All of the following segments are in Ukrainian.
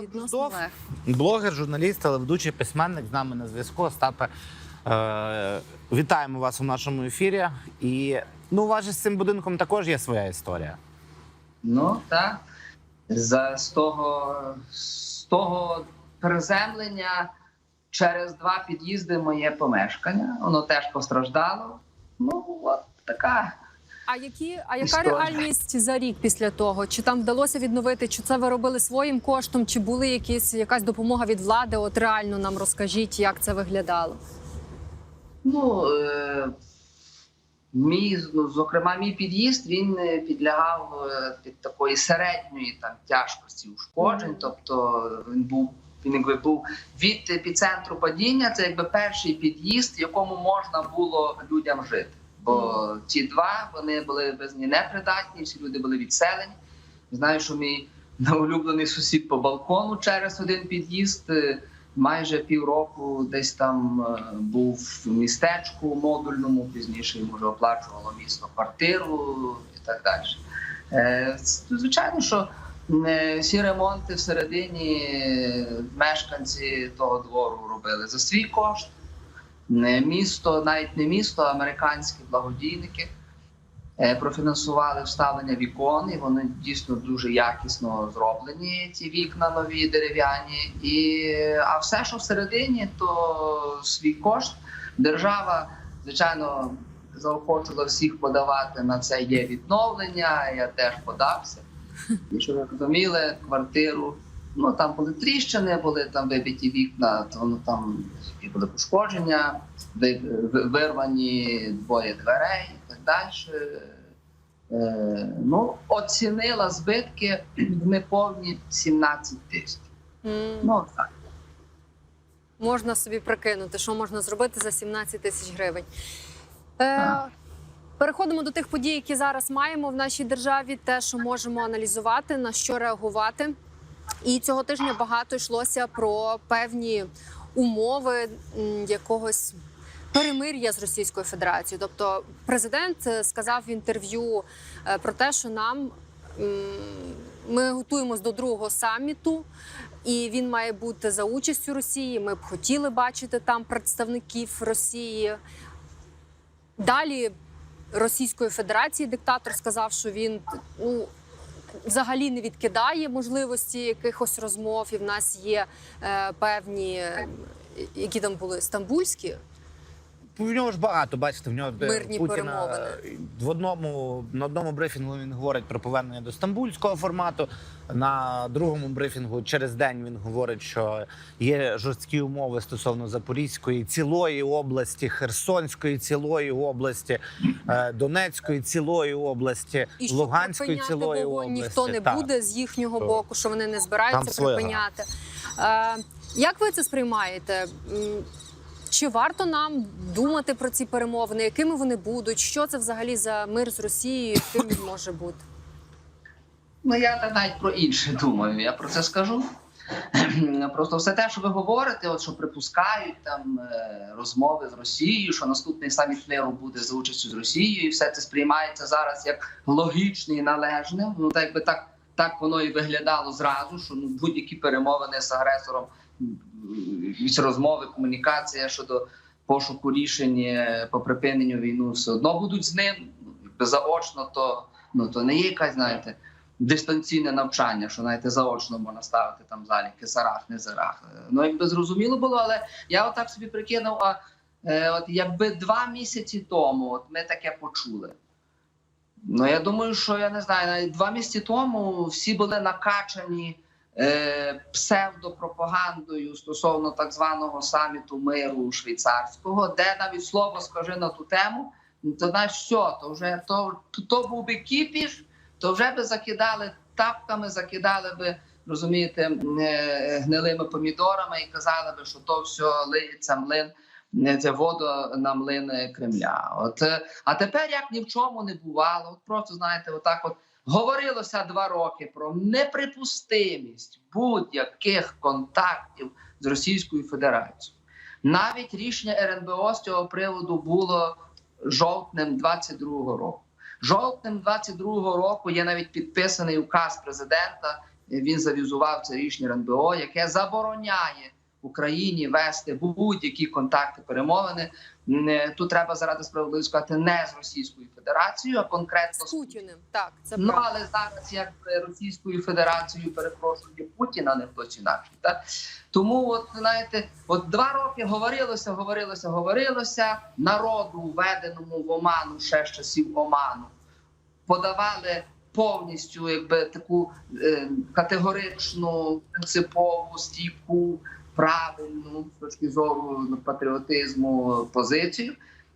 відносно блогер, журналіст, телеведучий, письменник з нами на зв'язку. Остапе, е, вітаємо вас у нашому ефірі. І ну, у вас же з цим будинком також є своя історія. Ну так. За, з, того, з того приземлення через два під'їзди моє помешкання. Воно теж постраждало. Ну, от така. А які а яка Історія. реальність за рік після того? Чи там вдалося відновити? Чи це ви робили своїм коштом? Чи були якісь якась допомога від влади? От реально нам розкажіть, як це виглядало. Ну, е, мій, ну, зокрема, мій під'їзд він е, підлягав е, під такої середньої там, тяжкості ушкоджень. Тобто він був. Він якби був від епіцентру падіння, це якби перший під'їзд, в якому можна було людям жити. Бо ці два вони були без ні непридатні, всі люди були відселені. Знаю, що мій улюблений сусід по балкону через один під'їзд е, майже півроку десь там е, був в містечку модульному, пізніше йому вже оплачувало місто квартиру і так далі. Е, Звичайно, що всі ремонти всередині мешканці того двору робили за свій кошт. Не місто, навіть не місто, а американські благодійники е, профінансували вставлення вікон, і вони дійсно дуже якісно зроблені. Ці вікна нові дерев'яні. І а все, що всередині, то свій кошт. Держава, звичайно, заохочувала всіх подавати на це є відновлення. Я теж подався. І щоб ви розуміли, квартиру. Ну там були тріщини, були там вибиті вікна, то ну там і були пошкодження, ви- ви- вирвані двоє дверей і так далі. Е, ну, оцінила збитки в неповні 17 тисяч. М, Ну так. Можна собі прикинути, що можна зробити за 17 тисяч гривень. Е, переходимо до тих подій, які зараз маємо в нашій державі, те, що можемо аналізувати, на що реагувати. І цього тижня багато йшлося про певні умови якогось перемир'я з Російською Федерацією. Тобто, президент е, сказав в інтерв'ю е, про те, що нам ми готуємось до другого саміту, і він має бути за участю Росії. Ми б хотіли бачити там представників Росії. Далі Російської Федерації диктатор сказав, що він ну. Взагалі не відкидає можливості якихось розмов, і в нас є е, певні, е, які там були стамбульські. В нього ж багато, бачите, в нього е, Мирні Путіна перемовини. е, в одному на одному брифінгу він говорить про повернення до стамбульського формату. На другому брифінгу через день він говорить, що є жорсткі умови стосовно Запорізької цілої області, Херсонської цілої області, е, Донецької цілої області, І що Луганської припиняти цілої вогонь області. ніхто не Так. буде з їхнього боку, що вони не Там збираються своя припиняти. Е, як ви це сприймаєте? М, Чи варто нам думати про ці перемовини? Якими вони будуть? Що це взагалі за мир з Росією? Яким він може бути? Ну я навіть про інше думаю. Я про це скажу. Просто все те, що ви говорите, от що припускають там е, розмови з Росією, що наступний саміт миру буде за участю з Росією, і все це сприймається зараз як логічне і належне. Ну так якби так, так воно і виглядало зразу, що ну будь-які перемовини з агресором, якісь розмови, комунікація щодо пошуку рішень по припиненню війну все одно будуть з ним. Заочно, то ну то не є якась, знаєте дистанційне навчання, що навіть заочно можна ставити там заліки зарах, не зарах. Ну якби зрозуміло було, але я отак собі прикинув. А е, от якби два місяці тому от ми таке почули. Ну я думаю, що я не знаю, навіть два місяці тому всі були накачані псевдопропагандою стосовно так званого саміту миру швейцарського, де навіть слово скажи на ту тему, то знаєш, все, то вже то, то, був би кіпіш, то вже би закидали тапками, закидали би, розумієте, е, гнилими помідорами і казали би, що то все лиється млин, е, це вода на млин Кремля. От е, а тепер як ні в чому не бувало, от просто знаєте, отак от. Говорилося два роки про неприпустимість будь-яких контактів з Російською Федерацією. Навіть рішення РНБО з цього приводу було жовтнем 22-го року. Жовтнем 22-го року є навіть підписаний указ президента, він завізував це рішення РНБО, яке забороняє Україні вести будь-які контакти, перемовини. Тут треба заради справедливості сказати не з Російською Федерацією, а конкретно З Путіним. Так, це Ну правда. але зараз як Російською Федерацією перепрошую Путіна, не хтось інакший. Так тому, от знаєте, от два роки говорилося, говорилося, говорилося. Народу введеному в оману ще з часів оману подавали повністю, якби таку е, категоричну, принципову, стійку, правильну з точки зору ну, патріотизму позицію.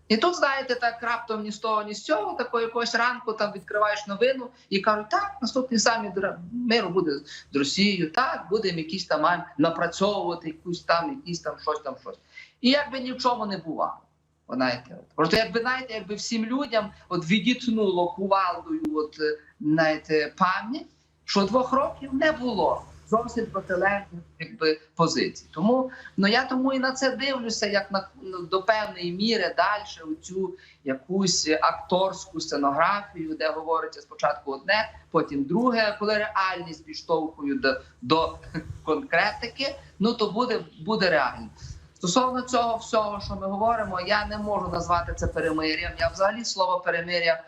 І тут, знаєте, так раптом ні з того, ні з цього, такого якогось ранку там відкриваєш новину і кажуть, так, наступний саміт миру буде з Росією, так, будемо якісь там напрацьовувати якусь там, якісь там щось там, щось. І якби ні в чому не бувало. Знаєте, просто якби знаєте, якби всім людям от відітнуло кувалдою, от знаєте, пам'ять, що двох років не було зовсім протилежних якби позицій. Тому ну я тому і на це дивлюся, як на ну, до певної міри далі у цю якусь акторську сценографію, де говориться спочатку одне, потім друге, коли реальність підштовхує до, до конкретики, ну то буде, буде реально. Стосовно цього всього, що ми говоримо, я не можу назвати це перемир'ям. Я взагалі слово перемир'я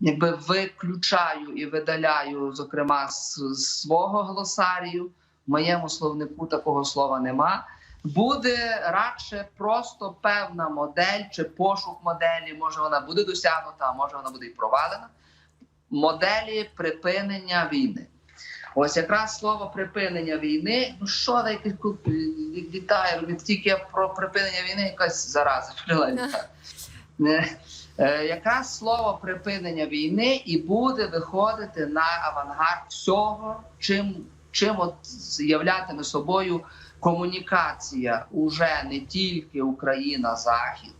якби виключаю і видаляю, зокрема, з, з свого глосарію. В моєму словнику такого слова нема. Буде радше просто певна модель чи пошук моделі. Може вона буде досягнута, а може вона буде і провалена. Моделі припинення війни. Ось якраз слово припинення війни. Ну що літає, від тільки про припинення війни якась зараза. Е, Якраз слово припинення війни і буде виходити на авангард всього, чим, чим от являтиме собою комунікація уже не тільки Україна, Захід,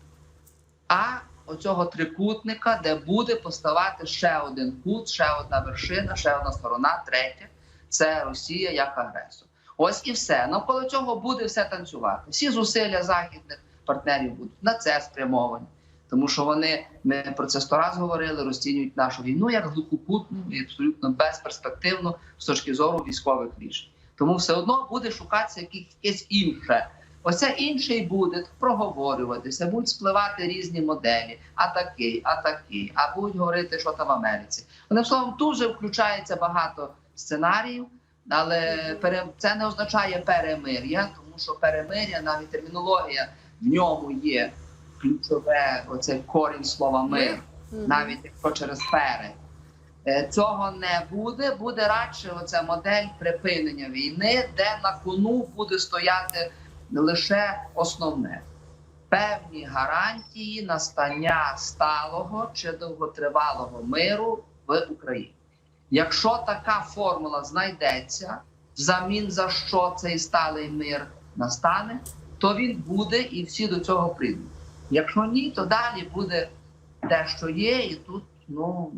а оцього трикутника, де буде поставати ще один кут, ще одна вершина, ще одна сторона, третя це Росія як агресор. Ось і все. Навколо цього буде все танцювати. Всі зусилля західних партнерів будуть на це спрямовані. Тому що вони ми про це сто раз говорили, розцінюють нашу війну як глухопутну і абсолютно безперспективну з точки зору військових рішень. Тому все одно буде шукатися якесь інше. Оце інше й буде проговорюватися, будуть спливати різні моделі, а такий, а такий, а будуть говорити, що там в Америці. Одним словом, тут вже включається багато сценаріїв, але це не означає перемир'я, тому що перемир'я, навіть термінологія в ньому є ключове, оце корінь слова мир, навіть якщо через пере. Цього не буде. Буде радше оця модель припинення війни, де на кону буде стояти лише основне певні гарантії настання сталого чи довготривалого миру в Україні. Якщо така формула знайдеться, взамін за що цей сталий мир настане, то він буде і всі до цього прийдуть. Якщо ні, то далі буде те, що є, і тут ну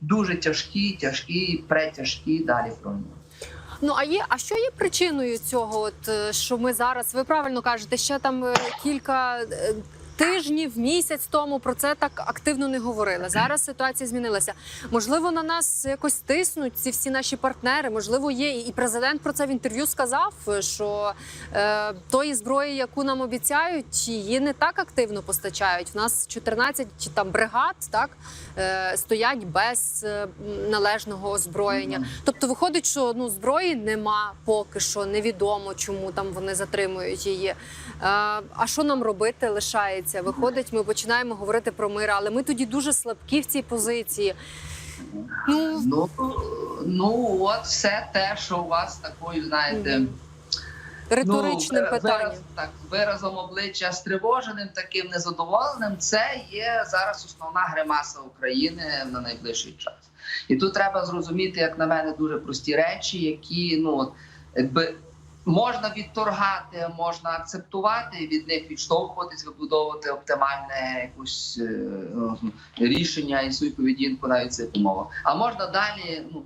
дуже тяжкі, тяжкі, претяжкі далі промови. Ну а є, а що є причиною цього? От е, що ми зараз, ви правильно кажете, ще там е, кілька е, тижнів, місяць тому про це так активно не говорили. Зараз ситуація змінилася. Можливо, на нас якось тиснуть ці всі наші партнери. Можливо, є і президент про це в інтерв'ю сказав, що е, тої зброї, яку нам обіцяють, її не так активно постачають. В нас 14 чи там бригад, так е, стоять без е, належного озброєння. Тобто виходить, що ну зброї нема поки що, невідомо, чому там вони затримують її. Е, а що нам робити лишається? Виходить, ми починаємо говорити про мир, але ми тоді дуже слабкі в цій позиції. Ну Ну, ну от все те, що у вас такою, знаєте. Риторичним ну, питанням. Вираз, так, виразом обличчя стривоженим, таким незадоволеним. Це є зараз основна гримаса України на найближчий час. І тут треба зрозуміти, як на мене, дуже прості речі, які ну якби. Можна відторгати, можна акцептувати від них відштовхуватись, вибудовувати оптимальне якусь е, е, рішення і свою поведінку навіть цих умовах. А можна далі, ну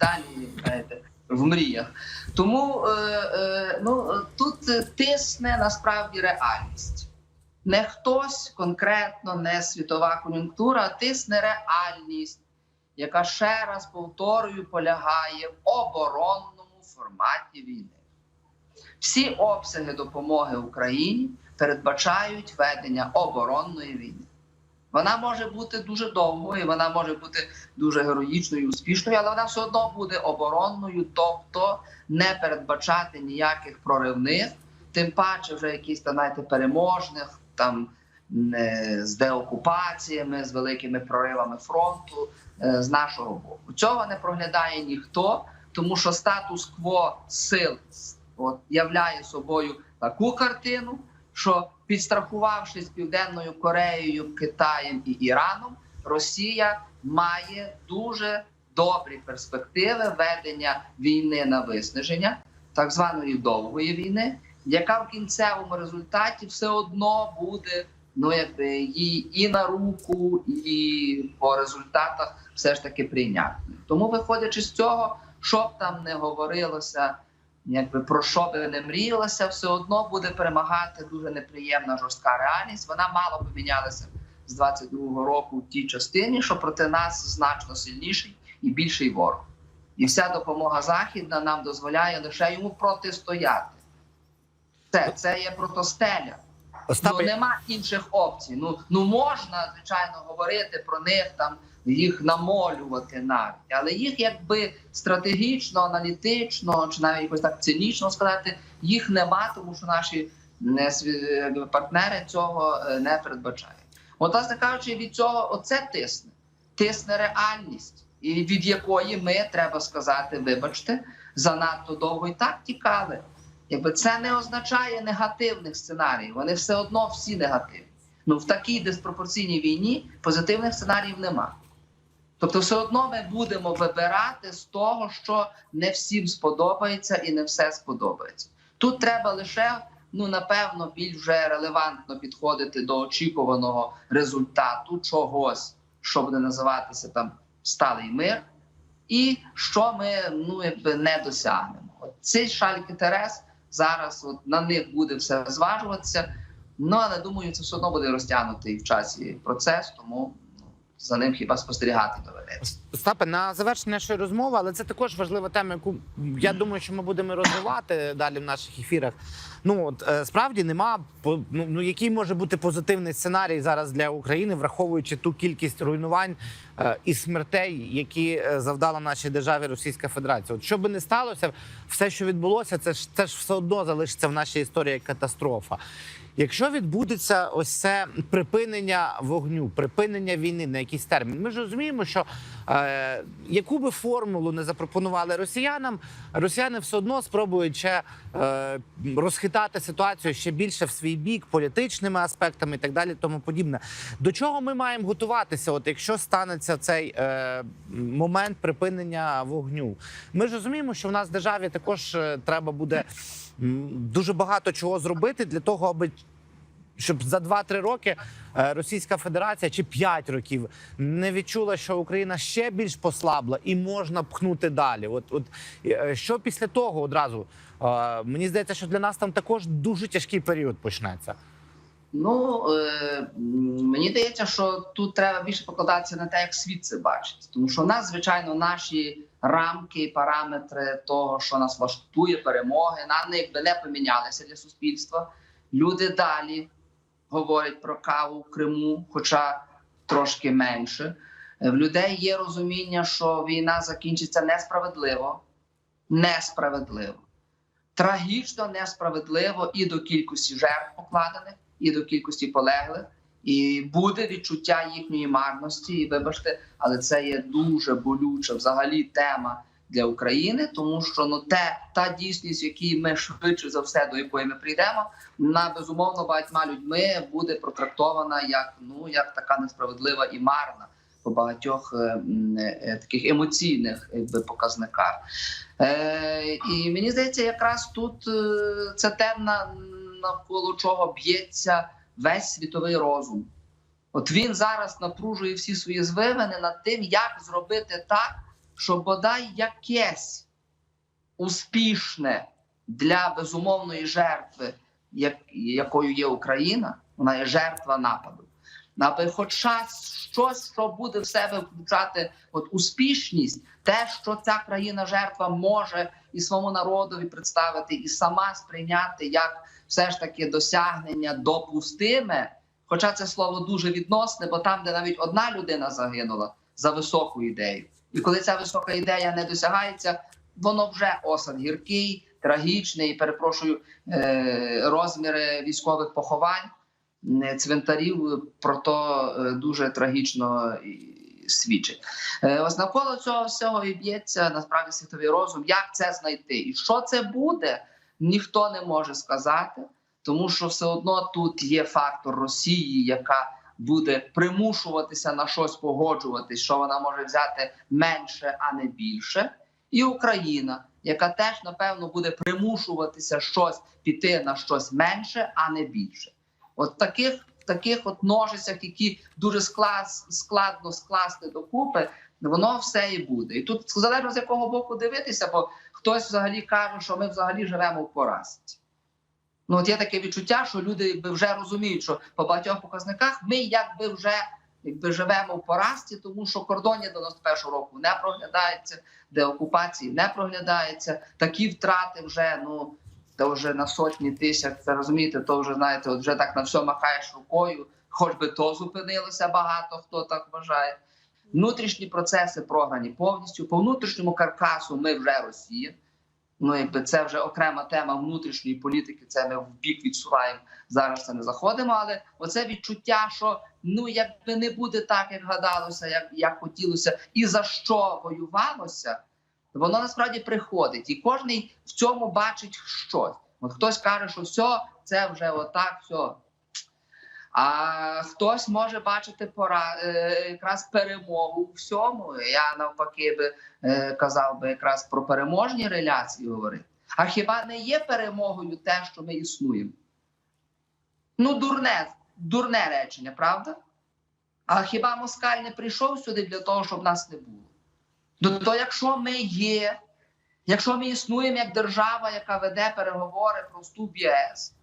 далі знаєте, в мріях. Тому е, ну, тут тисне насправді реальність. Не хтось конкретно, не світова кон'юнктура, а тисне реальність, яка ще раз повторюю, полягає в оборонному форматі війни. Всі обсяги допомоги Україні передбачають ведення оборонної війни. Вона може бути дуже довгою, вона може бути дуже героїчною, успішною, але вона все одно буде оборонною, тобто не передбачати ніяких проривних, тим паче вже якісь там, знаєте, переможних там е, з деокупаціями, з великими проривами фронту е, з нашого боку. Цього не проглядає ніхто, тому що статус-кво сил от, являє собою таку картину, що підстрахувавшись Південною Кореєю, Китаєм і Іраном, Росія має дуже добрі перспективи ведення війни на виснаження, так званої довгої війни, яка в кінцевому результаті все одно буде ну якби їй і на руку, і по результатах все ж таки прийнятною. Тому, виходячи з цього, що б там не говорилося, якби про що би не мріялася, все одно буде перемагати дуже неприємна жорстка реальність. Вона мало помінялася з 22-го року в тій частині, що проти нас значно сильніший і більший ворог. І вся допомога західна нам дозволяє лише йому протистояти. Це, це є протостеля. Ну, нема інших опцій. Ну ну можна звичайно говорити про них там, їх намолювати навіть, але їх якби стратегічно, аналітично чи навіть якось так цинічно сказати, їх нема, тому що наші не якби, партнери цього е, не передбачають. От, власне кажучи, від цього оце тисне, тисне реальність, і від якої ми треба сказати, вибачте, занадто довго і так тікали. Якби це не означає негативних сценаріїв, вони все одно всі негативні. Ну в такій диспропорційній війні позитивних сценаріїв нема. Тобто, все одно ми будемо вибирати з того, що не всім сподобається і не все сподобається. Тут треба лише, ну напевно, більш вже релевантно підходити до очікуваного результату чогось, що буде називатися там сталий мир, і що ми ну якби не досягнемо. Цей шальк інтерес зараз от на них буде все зважуватися. Ну але думаю, це все одно буде розтягнутий в часі процес, тому ну, за ним хіба спостерігати доведеться. Остапе, на завершення нашої розмови, але це також важлива тема, яку я думаю, що ми будемо розвивати далі в наших ефірах. Ну от е, справді нема ну, ну який може бути позитивний сценарій зараз для України, враховуючи ту кількість руйнувань е, і смертей, які е, завдала нашій державі Російська Федерація. От що би не сталося, все, що відбулося, це ж це ж все одно залишиться в нашій історії як катастрофа. Якщо відбудеться ось це припинення вогню, припинення війни на якийсь термін, ми ж розуміємо, що е, яку би формулу не запропонували росіянам, росіяни все одно спробують ще е, розхитати ситуацію ще більше в свій бік політичними аспектами і так далі, тому подібне. До чого ми маємо готуватися? От якщо станеться цей е, момент припинення вогню, ми ж розуміємо, що в нас в державі також е, треба буде дуже багато чого зробити для того, аби щоб за 2-3 роки е, Російська Федерація чи 5 років не відчула, що Україна ще більш послабла і можна пхнути далі. От, от е, що після того одразу Е, мені здається, що для нас там також дуже тяжкий період почнеться. Ну е, мені здається, що тут треба більше покладатися на те, як світ це бачить, тому що в нас, звичайно, наші рамки параметри того, що нас влаштує, перемоги, на них би не помінялися для суспільства. Люди далі говорять про каву в Криму, хоча трошки менше. Е, В людей є розуміння, що війна закінчиться несправедливо, несправедливо, трагічно несправедливо і до кількості жертв покладених, і до кількості полеглих. І буде відчуття їхньої марності. І вибачте, але це є дуже болюча взагалі тема для України, тому що ну те та дійсність, в якій ми швидше за все до якої ми прийдемо, на безумовно багатьма людьми буде протрактована як ну як така несправедлива і марна по багатьох е, е, таких емоційних якби, показниках. Е, і мені здається, якраз тут е, це те, навколо чого б'ється весь світовий розум. От він зараз напружує всі свої звивини над тим, як зробити так, щоб бодай якесь успішне для безумовної жертви, як, якою є Україна, вона є жертва нападу. Аби хоча щось, що буде в себе включати от успішність, те, що ця країна жертва може і своєму народові представити, і сама сприйняти як все ж таки досягнення допустиме. Хоча це слово дуже відносне, бо там, де навіть одна людина загинула за високу ідею, і коли ця висока ідея не досягається, воно вже осад гіркий, трагічний. Перепрошую е, розміри військових поховань е, цвинтарів про то е, дуже трагічно свідчить. Ось навколо цього всього і б'ється насправді світовий розум. Як це знайти? І що це буде, ніхто не може сказати, тому що все одно тут є фактор Росії, яка буде примушуватися на щось погоджуватись, що вона може взяти менше, а не більше, і Україна, яка теж напевно буде примушуватися щось піти на щось менше, а не більше. От таких таких от ножицях, які дуже склад, складно скласти докупи, воно все і буде. І тут залежно з якого боку дивитися, бо хтось взагалі каже, що ми взагалі живемо в поразці. Ну, от є таке відчуття, що люди вже розуміють, що по багатьох показниках ми якби вже якби живемо в поразці, тому що кордонів 91-го року не проглядається, де окупації не проглядається. Такі втрати вже ну то вже на сотні тисяч. Це розумієте, то вже знаєте, от вже так на все махаєш рукою, хоч би то зупинилося багато хто так вважає. Внутрішні процеси програні повністю. По внутрішньому каркасу ми вже Росія. Ну, якби це вже окрема тема внутрішньої політики. Це ми в бік відсуваємо. Зараз це не заходимо. Але оце відчуття, що ну якби не буде так, як гадалося, як, як хотілося, і за що воювалося, воно насправді приходить, і кожен в цьому бачить щось. От хтось каже, що все, це вже отак, все. А хтось може бачити пора е, якраз перемогу у всьому. Я навпаки би е, казав би якраз про переможні реляції говорити. А хіба не є перемогою те, що ми існуємо? Ну, дурне, дурне речення, правда? А хіба москаль не прийшов сюди для того, щоб нас не було? Ну, то якщо ми є, якщо ми існуємо як держава, яка веде переговори про вступ ЄС,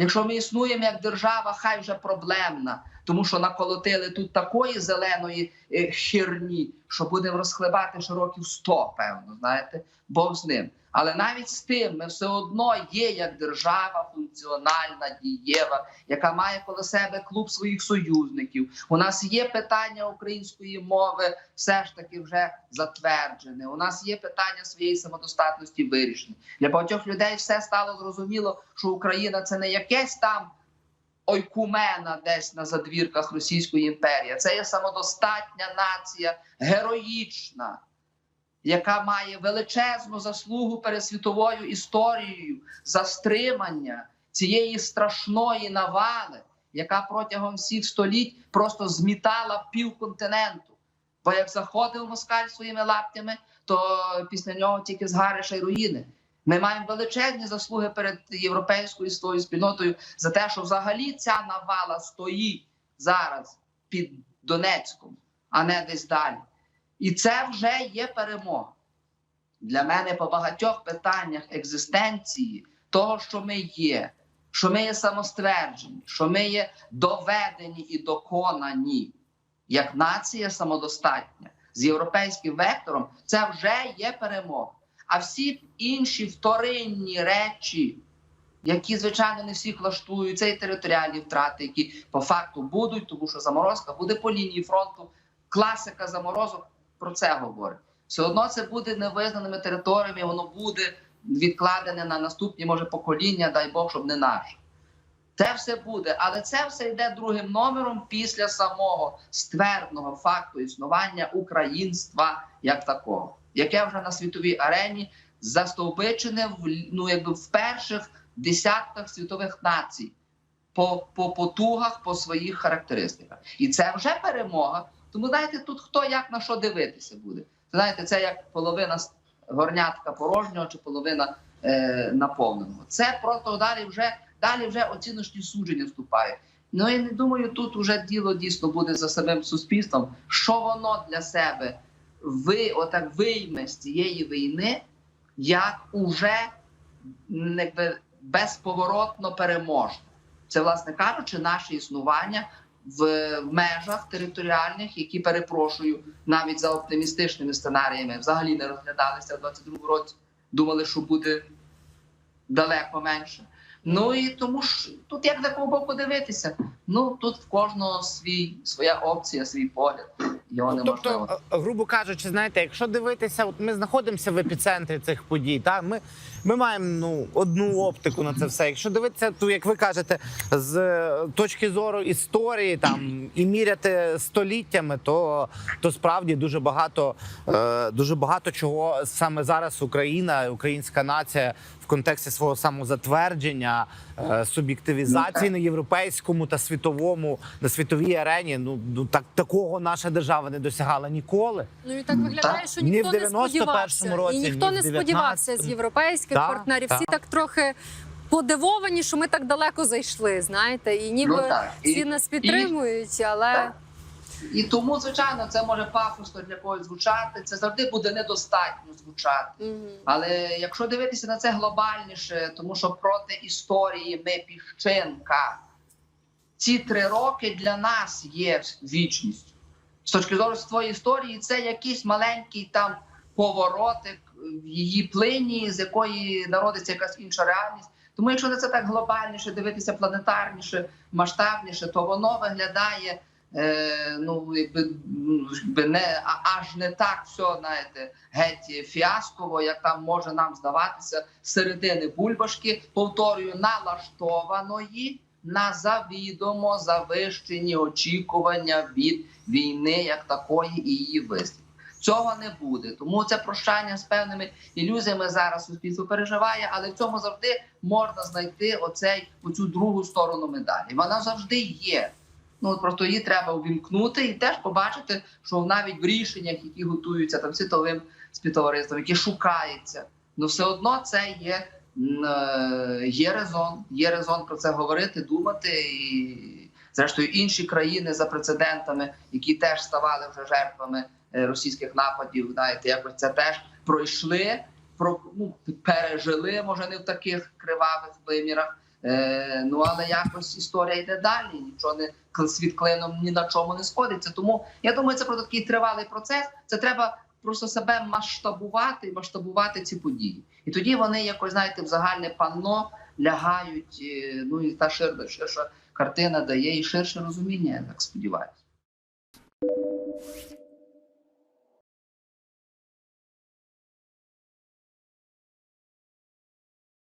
якщо ми існуємо як держава, хай вже проблемна, тому що наколотили тут такої зеленої е, херні, що будемо розхлебати широків років 100, певно, знаєте, Бог з ним. Але навіть з тим ми все одно є як держава функціональна, дієва, яка має коло себе клуб своїх союзників. У нас є питання української мови, все ж таки вже затверджене. У нас є питання своєї самодостатності вирішені. Для багатьох людей все стало зрозуміло, що Україна це не якесь там ойкумена десь на задвірках Російської імперії. Це є самодостатня нація, героїчна яка має величезну заслугу перед світовою історією за стримання цієї страшної навали, яка протягом всіх століть просто змітала півконтиненту. Бо як заходив москаль своїми лаптями, то після нього тільки згариша й руїни. Ми маємо величезні заслуги перед європейською спільнотою за те, що взагалі ця навала стоїть зараз під Донецьком, а не десь далі. І це вже є перемога. Для мене по багатьох питаннях екзистенції, того, що ми є, що ми є самостверджені, що ми є доведені і доконані як нація самодостатня з європейським вектором, це вже є перемога. А всі інші вторинні речі, які, звичайно, не всіх влаштують, це і територіальні втрати, які по факту будуть, тому що заморозка буде по лінії фронту. Класика заморозок про це говорить. Все одно це буде невизнаними територіями, воно буде відкладене на наступні, може, покоління, дай Бог, щоб не наше. Це все буде, але це все йде другим номером після самого ствердного факту існування українства як такого, яке вже на світовій арені застовбичене в ну, якби в перших десятках світових націй по, по потугах, по своїх характеристиках. І це вже перемога. Тому знаєте, тут хто як на що дивитися буде. Знаєте, це як половина горнятка порожнього чи половина е, наповненого. Це просто далі вже далі вже оціночні судження вступають. Ну я не думаю, тут вже діло дійсно буде за самим суспільством, що воно для себе ви отак вийме з цієї війни, як уже якби безповоротно переможне. Це, власне кажучи, наше існування в межах територіальних, які перепрошую навіть за оптимістичними сценаріями, взагалі не розглядалися в 22 році. думали, що буде далеко менше. Ну і тому ж тут як такого боку дивитися. Ну тут в кожного свій своя опція, свій погляд. Його неможливо. Тобто, грубо кажучи, знаєте, якщо дивитися, от ми знаходимося в епіцентрі цих подій, та ми, ми маємо ну одну оптику на це все. Якщо дивитися, то як ви кажете, з е, точки зору історії там і міряти століттями, то, то справді дуже багато, е, дуже багато чого саме зараз Україна, українська нація в контексті свого самозатвердження, е, суб'єктивізації на європейському та світовому на світовій арені. Ну, ну так такого наша держава не досягала ніколи. Ну і так виглядає, що ніхто не 91-му сподівався. році, і ніхто не сподівався з 19-му. Європейських Так, партнерів. так. Всі так трохи подивовані, що ми так далеко зайшли. Знаєте, і ніби Ну, так. І- всі нас підтримують, але Так. І тому, звичайно, це може пафосно для когось звучати. Це завжди буде недостатньо звучати. Мгм. Але якщо дивитися на це глобальніше, тому що проти історії ми піщинка, ці три роки для нас є вічністю. З точки зору своєї історії, це якийсь маленький там поворотик в її плині, з якої народиться якась інша реальність. Тому, якщо на це так глобальніше дивитися, планетарніше, масштабніше, то воно виглядає е, ну, якби, не аж не так все, знаєте, геть фіасково, як там може нам здаватися середини бульбашки, повторюю, налаштованої на завідомо завищені очікування від війни як такої і її вислів. Цього не буде. Тому це прощання з певними ілюзіями зараз суспільство переживає, але в цьому завжди можна знайти оцей оцю другу сторону медалі. Вона завжди є. Ну просто її треба увімкнути і теж побачити, що навіть в рішеннях, які готуються там світовим співтовариством, які шукаються, ну все одно це є, е, є резон, є резон про це говорити, думати і. Зрештою, інші країни за прецедентами, які теж ставали вже жертвами російських нападів, знаєте, якось це теж пройшли, про ну пережили, може не в таких кривавих вимірах. Е, ну але якось історія йде далі. Нічого не світ клином ні на чому не сходиться. Тому я думаю, це про такий тривалий процес. Це треба просто себе масштабувати масштабувати ці події. І тоді вони якось знаєте в загальне панно лягають. е, Ну і та ширша, ширша картина дає і ширше розуміння. Я так сподіваюся.